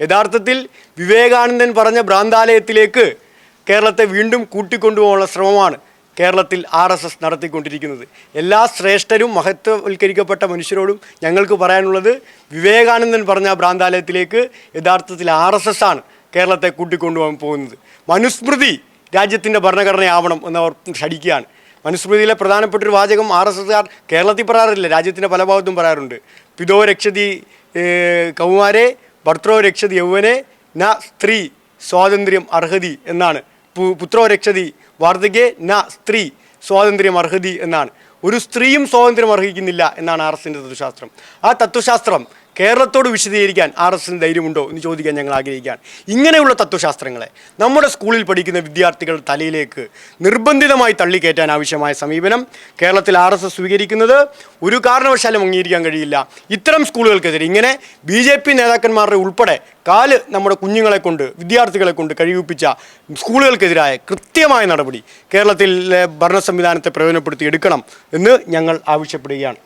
യഥാർത്ഥത്തിൽ വിവേകാനന്ദൻ പറഞ്ഞ ഭ്രാന്താലയത്തിലേക്ക് കേരളത്തെ വീണ്ടും കൂട്ടിക്കൊണ്ടുപോകാനുള്ള ശ്രമമാണ് കേരളത്തിൽ ആർ എസ് എസ് നടത്തിക്കൊണ്ടിരിക്കുന്നത്. എല്ലാ ശ്രേഷ്ഠരും മഹത്വവൽക്കരിക്കപ്പെട്ട മനുഷ്യരോടും ഞങ്ങൾക്ക് പറയാനുള്ളത് വിവേകാനന്ദൻ പറഞ്ഞ ഭ്രാന്താലയത്തിലേക്ക് യഥാർത്ഥത്തിൽ ആർ എസ് എസ് ആണ് കേരളത്തെ കൂട്ടിക്കൊണ്ടുപോകാൻ പോകുന്നത്. മനുസ്മൃതി രാജ്യത്തിന്റെ ഭരണഘടനയാവണം എന്നവർ ഷടിക്കുകയാണ് മനുസ്മൃതിയിലെ പ്രധാനപ്പെട്ട ഒരു വാചകം ആർ എസ് എസ്കാർ കേരളത്തിൽ പറയാറില്ല രാജ്യത്തിന്റെ പല ഭാഗത്തും പറയാറുണ്ട്. പിതോ രക്ഷതി കൗമാരെ ഭർത്തൃ രക്ഷതി യൗവനെ ന സ്ത്രീ സ്വാതന്ത്ര്യം അർഹതി എന്നാണ്. പുത്രോ രക്ഷതി വാർദ്ധകേ ന സ്ത്രീ സ്വാതന്ത്ര്യം അർഹതി എന്നാണ്. ഒരു സ്ത്രീയും സ്വാതന്ത്ര്യം അർഹിക്കുന്നില്ല എന്നാണ് ആർ എസിന്റെ തത്വശാസ്ത്രം. ആ തത്വശാസ്ത്രം കേരളത്തോട് വിശദീകരിക്കാൻ ആർ എസിന് ധൈര്യമുണ്ടോ എന്ന് ചോദിക്കാൻ ഞങ്ങൾ ആഗ്രഹിക്കുകയാണ്. ഇങ്ങനെയുള്ള തത്വശാസ്ത്രങ്ങളെ നമ്മുടെ സ്കൂളിൽ പഠിക്കുന്ന വിദ്യാർത്ഥികളുടെ തലയിലേക്ക് നിർബന്ധിതമായി തള്ളിക്കയറ്റാൻ ആവശ്യമായ സമീപനം കേരളത്തിൽ ആർ എസ് എസ് സ്വീകരിക്കുന്നത് ഒരു കാരണവശാലും അംഗീകരിക്കാൻ കഴിയില്ല. ഇത്തരം സ്കൂളുകൾക്കെതിരെ ഇങ്ങനെ ബി ജെ പി നേതാക്കന്മാരുടെ ഉൾപ്പെടെ കാൽ നമ്മുടെ കുഞ്ഞുങ്ങളെ കൊണ്ട് വിദ്യാർത്ഥികളെ കൊണ്ട് കഴിവിപ്പിച്ച സ്കൂളുകൾക്കെതിരായ കൃത്യമായ നടപടി കേരളത്തിലെ ഭരണ സംവിധാനത്തെ പ്രയോജനപ്പെടുത്തി എടുക്കണം എന്ന് ഞങ്ങൾ ആവശ്യപ്പെടുകയാണ്.